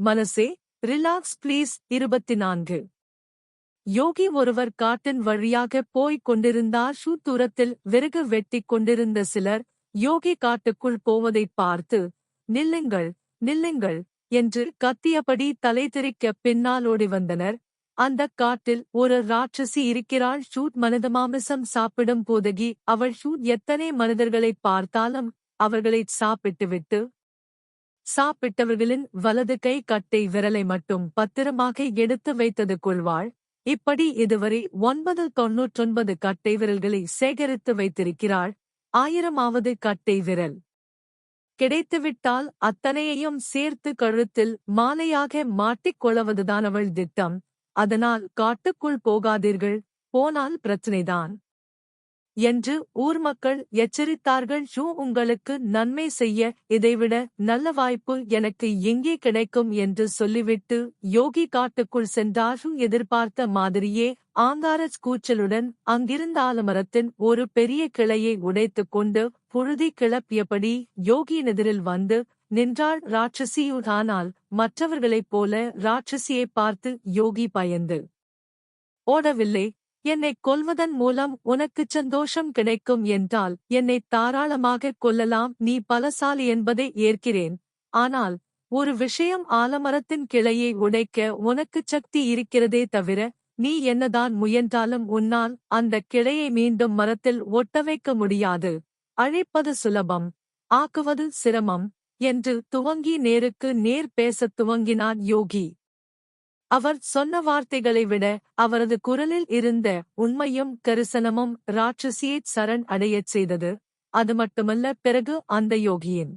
மனசே relax please இருபத்தி நான்கு யோகி ஒருவர் காட்டின் வழியாக போய்க் கொண்டிருந்தார் ஷூ தூரத்தில் விறகு வெட்டிக் கொண்டிருந்த சிலர் யோகி காட்டுக்குள் போவதைப் பார்த்து நில்லுங்கள் நில்லுங்கள் என்று கத்தியபடி தலைதிரிக்க பின்னால் ஓடி வந்தனர். அந்தக் காட்டில் ஒரு ராட்சசி இருக்கிறாள். ஷூட் மனித மாமிசம் சாப்பிடும் போதகி அவள் ஷூட் எத்தனை மனிதர்களைப் பார்த்தாலும் அவர்களைச் சாப்பிட்டுவிட்டு சாப்பிட்டவர்களின் வலது கை கட்டை விரலை மட்டும் பத்திரமாக எடுத்து வைத்தது கொள்வாள். இப்படி இதுவரை ஒன்பது தொன்னூற்றொன்பது கட்டை விரல்களை சேகரித்து வைத்திருக்கிறாள். ஆயிரமாவது கட்டை விரல். கிடைத்துவிட்டால் அத்தனையையும் சேர்த்து கழுத்தில் மாலையாக மாட்டிக்கொள்வதுதான் அவள் திட்டம். அதனால் காட்டுக்குள் போகாதீர்கள். போனால் பிரச்சனைதான். என்று ஊர் மக்கள் எச்சரித்தார்கள். ஷூ உங்களுக்கு நன்மை செய்ய இதைவிட நல்ல வாய்ப்பு எனக்கு எங்கே கிடைக்கும்? என்று சொல்லிவிட்டு யோகி காட்டுக்குள் சென்றார். எதிர்பார்த்த மாதிரியே. ஆங்காரச் கூச்சலுடன் அங்கிருந்த ஆலமரத்தின் ஒரு பெரிய கிளையை உடைத்துக் கொண்டு புழுதி கிளப்பியபடி யோகியின் எதிரில் வந்து நின்றாள். ராட்சசியுடானால் மற்றவர்களைப் போல ராட்சசியைப் பார்த்து யோகி பயந்து ஓடவில்லை. என்னைக் கொல்வதன் மூலம் உனக்குச் சந்தோஷம் கிடைக்கும் என்றால் என்னை தாராளமாகக் கொல்லலாம் நீ பலசாலி என்பதை ஏற்கிறேன். ஆனால் ஒரு விஷயம் ஆலமரத்தின் கிளையை உடைக்க உனக்குச் சக்தி இருக்கிறதே தவிர நீ என்னதான் முயன்றாலும் உன்னால் அந்த கிளையை மீண்டும் மரத்தில் ஒட்ட வைக்க முடியாது. அழைப்பது சுலபம். ஆக்குவது சிரமம். என்று துவங்கி நேருக்கு நேர் பேசத் துவங்கினான் யோகி. அவர் சொன்ன வார்த்தைகளை விட அவரது குரலில் இருந்த உண்மையும் கரிசனமும் ராட்சசியைச் சரண் அடையச் செய்தது. அது மட்டுமல்ல பிறகு அந்த யோகியின்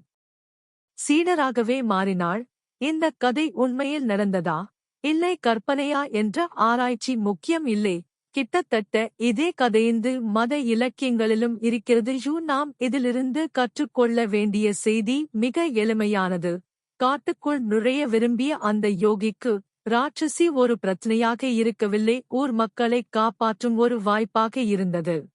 சீடராகவே மாறினாள். இந்த கதை உண்மையில் நடந்ததா? இல்லை கற்பனையா என்ற ஆராய்ச்சி முக்கியம் இல்லை. கிட்டத்தட்ட இதே கதையிந்து மத இலக்கியங்களிலும் இருக்கிறது. யூ நாம் இதிலிருந்து கற்றுக்கொள்ள வேண்டிய செய்தி மிக எளிமையானது. காட்டுக்குள் நுழைய விரும்பிய அந்த யோகிக்கு ராட்சசி ஒரு பிரச்சனையாக இருக்கவில்லை. ஊர் மக்களை காப்பாற்றும் ஒரு வாய்ப்பாக இருந்தது.